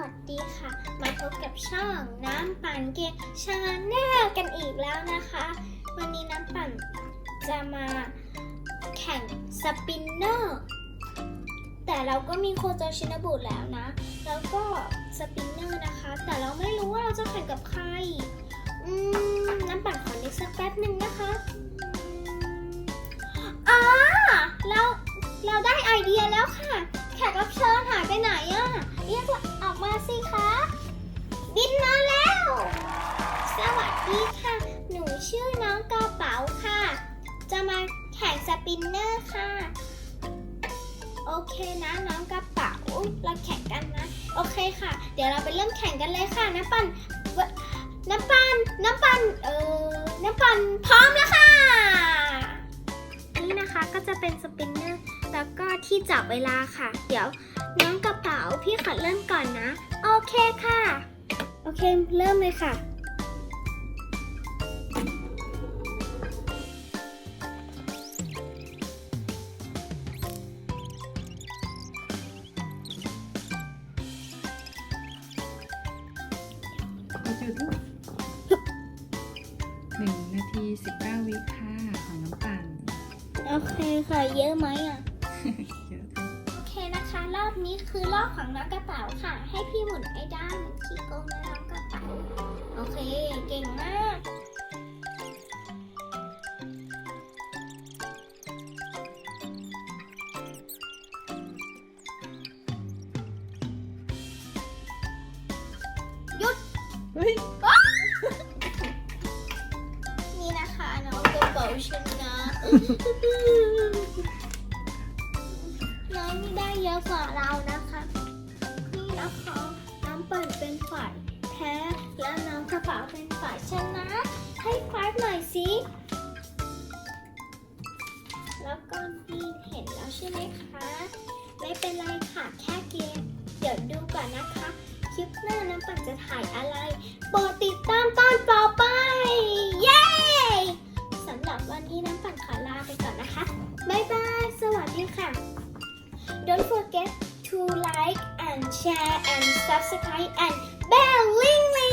วัสดีค่ะ มาพบกับช่องน้ำปั่นเกมชาแนลกันอีกแล้วนะคะ วันนี้น้ำปั่นจะมาแข่งสปินเนอร์แต่เราก็มีโคโจชินบุแล้วนะ แล้วก็สปินเนอร์นะคะ แต่เราไม่รู้ว่าเราจะแข่งกับใครอืมน้ำปั่นขอนึกสักแป๊บหนึ่งนะคะอ่าเราเราได้ไอเดียแล้วค่ะ แขกรับเชิญหายไปไหนอะ วัสดีค่ะ หนูชื่อน้องกระเป๋าค่ะ จะมาแข่งสปินเนอร์ค่ะ โอเคนะน้องกระเป๋า เราแข่งกันนะ โอเคค่ะ เดี๋ยวเราไปเริ่มแข่งกันเลยค่ะน้ำปันเวน้ำปันน้ำปันเออน้ำปันพร้อมแล้วค่ะ นี่นะคะก็จะเป็นสปินเนอร์ แล้วก็ที่จับเวลาค่ะ เดี๋ยวน้องกระเป๋าพี่ขอเริ่มก่อนนะ โอเคค่ะ โอเคเริ่มเลยค่ะ เอาจุดลูกหนึ่งนาทีสิบเก้าวิค่ะของน้ำปั่นโอเคค่ะเยอะไหมอะ เยอะโอเคนะคะ รอบนี้คือรอบของน้องกระเป๋าค่ะ ให้พี่หมุนไอ้ด้านที่โกงน้องกระเป๋า โอเค เก่งมาก นี่นะคะน้องกระเป๋าชนะน้องนี่ได้เยอะกว่าเรานะคะ นี่นะคะน้ำเปิดเป็นฝ่ายแพ้และน้องกระเป๋าเป็นฝ่ายชนะ ให้คว้าหน่อยสิแล้วก็นี่เห็นแล้วใช่ไหมคะ ไม่เป็นไรค่ะแค่เกม น้ำปั่นจะถ่ายอะไรโปรดติดตามตอนต่อไป เย้สำหรับวันนี้น้ำปั่นขอลาไปก่อนนะคะ บ๊ายบาย สวัสดีค่ะ Don't forget to like and share and subscribe and bell ring ring